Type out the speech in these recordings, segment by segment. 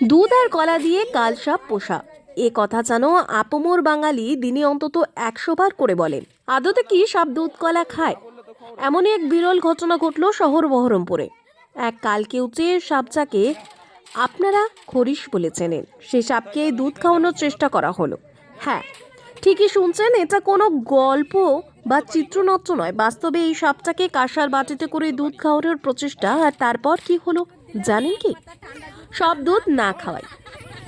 দুধ আর কলা দিয়ে কাল সাপ পোষা। এ কথা যেন আপমোর বাঙালি দিনে অন্তত একশো বার করে বলেন আদতে কি সাপ দুধ কলা খায়? এমনই এক বিরল ঘটনা ঘটল শহর বহরমপুরে। এক কালকেউচে সাপচাকে আপনারা খরিশ বলে চেনেন। সে সাপকে দুধ খাওয়ানোর চেষ্টা করা হলো। হ্যাঁ ঠিকই শুনছেন, এটা কোনো গল্প বা চিত্রনাট্য নয়। বাস্তবে এই সাপটাকে কাঁসার বাটিতে করে দুধ খাওয়ানোর প্রচেষ্টা, আর তারপর কি হলো? জানেন কি? সব দুধ না খাওয়াই।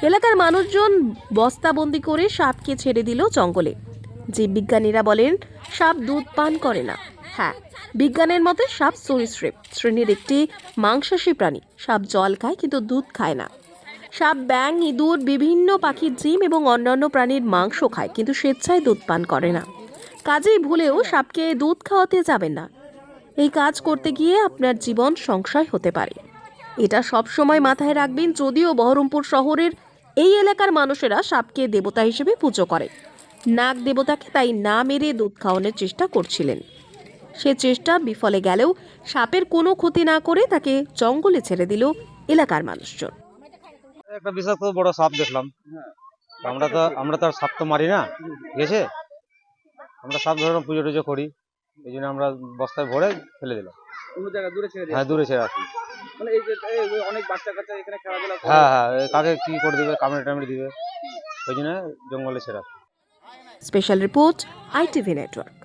এলাকার মানুষজন বস্তাবন্দি করে সাপকে ছেড়ে দিল জঙ্গলে। জীববিজ্ঞানীরা বলেন, সাপ দুধ পান করে না। হ্যাঁ বিজ্ঞানের মতে সাপ সরীসৃপ। শ্রেণির একটি মাংসাশী প্রাণী। সাপ জল খায়, কিন্তু দুধ খায় না। সাপ ব্যাং ইঁদুর, বিভিন্ন পাখির জিম এবং অন্যান্য প্রাণীর মাংস খায়, কিন্তু স্বেচ্ছায় দুধ পান করে না। কাজেই ভুলেও সাপকে দুধ খাওয়াতে যাবেন না। এই কাজ করতে গিয়ে আপনার জীবন সংশয় হতে পারে। এটা সব সময় মাথায় রাখবেন যদিও বহরমপুর শহরের এই এলাকার মানুষেরা সাপকে দেবতা হিসেবে পুজো করে। নাগ দেবতাকে তাই না মেরে দুধ খাওয়ানোর চেষ্টা করছিলেন। সে চেষ্টা বিফলে গেলেও সাপের কোনো ক্ষতি না করে তাকে জঙ্গলে ছেড়ে দিল এলাকার মানুষজন। একটা বিষাক্ত বড় সাপ দেখলাম। আমরা তো আমরা তো আর সাপ তো মারি না। ঠিক আছে? আমরা সাপ ধরে পুজো টুজো করি। এই জন্য আমরা বস্তায় ভরে ফেলে দিলাম। দূরে ছেড়ে হ্যাঁ দূরে ছেড়ে আসি। মানে এই যে এই অনেক বাচ্চা কাচ্চা এখানে খেলাধুলা করে। হ্যাঁ হ্যাঁ এ কাকে কি করে দিবে? কামড়ে টামড়ে দিবে? ওই জন্য জঙ্গলে ছেড়ে স্পেশাল রিপোর্ট আইটিভি নেটওয়ার্ক